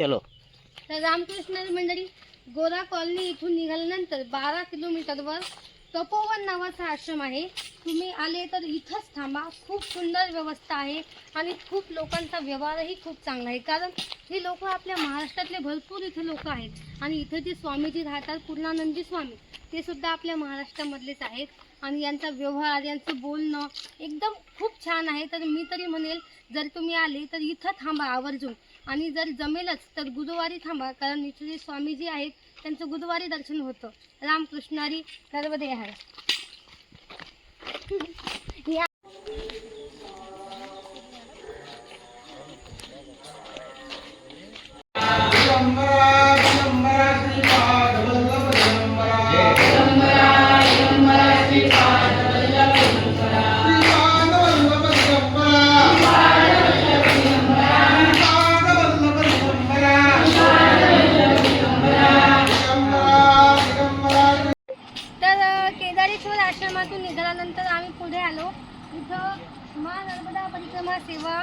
चलो. तर रामकृष्ण मंडळी गोरा कॉलनी इथून निघाल्यानंतर बारा किलोमीटरवर तपोवन नावाचा आश्रम आहे. तुम्ही आले तर इथंच थांबा. खूप सुंदर व्यवस्था आहे आणि खूप लोकांचा व्यवहारही खूप चांगला आहे. कारण हे लोक आपल्या महाराष्ट्रातले भरपूर इथे लोक आहेत. आणि इथं जे स्वामीजी राहतात पूर्णानंदी स्वामी ते सुद्धा आपल्या महाराष्ट्रामधलेच आहेत. आणि यांचा व्यवहार यांचं बोलणं एकदम खूप छान आहे. तर मी तरी म्हणेल जर तुम्ही आले तर इथं थांबा आवर्जून. आणि जर जमेलच तर गुरुवारी थांबा. कारण इथे जे स्वामीजी आहेत त्यांचं गुरुवारी दर्शन होतं. रामकृष्णारी नर्मदे आहे केदारेश्वर आश्रमातून निघाल्यानंतर आम्ही पुढे आलो. इथं मा नर्मदा परिक्रमा सेवा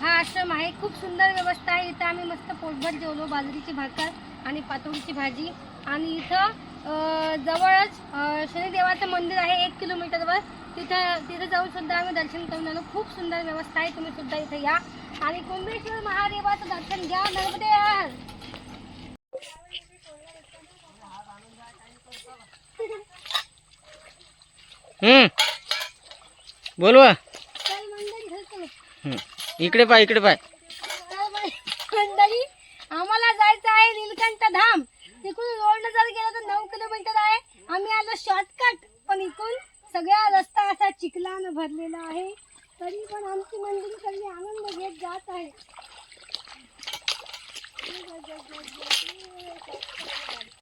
हा आश्रम आहे. खूप सुंदर व्यवस्था आहे. इथं आम्ही मस्त पोटभर जेवलो बाजरीची भाकर आणि पातोळीची भाजी. आणि इथं जवळच शनिदेवाचं मंदिर आहे एक किलोमीटरवर. तिथं तिथं जाऊन सुद्धा आम्ही दर्शन करून आलो. खूप सुंदर व्यवस्था आहे. तुम्ही सुद्धा इथं या. आणि कुंभेश्वर महादेवाचं दर्शन घ्या. नर्मदे यार हम्म बोलवा. इकडे पाय इकडे पाय. मंडळी आम्हाला जायचं आहे नीलकंठ धाम. तिकडून रोडनं जर गेलं तर नऊ किलोमीटर आहे. आम्ही आलो शॉर्टकट पण इकडून सगळा रस्ता असा चिखलानं भरलेला आहे. तरी पण आमची मंडळी सगळी आनंद घेत जात आहे.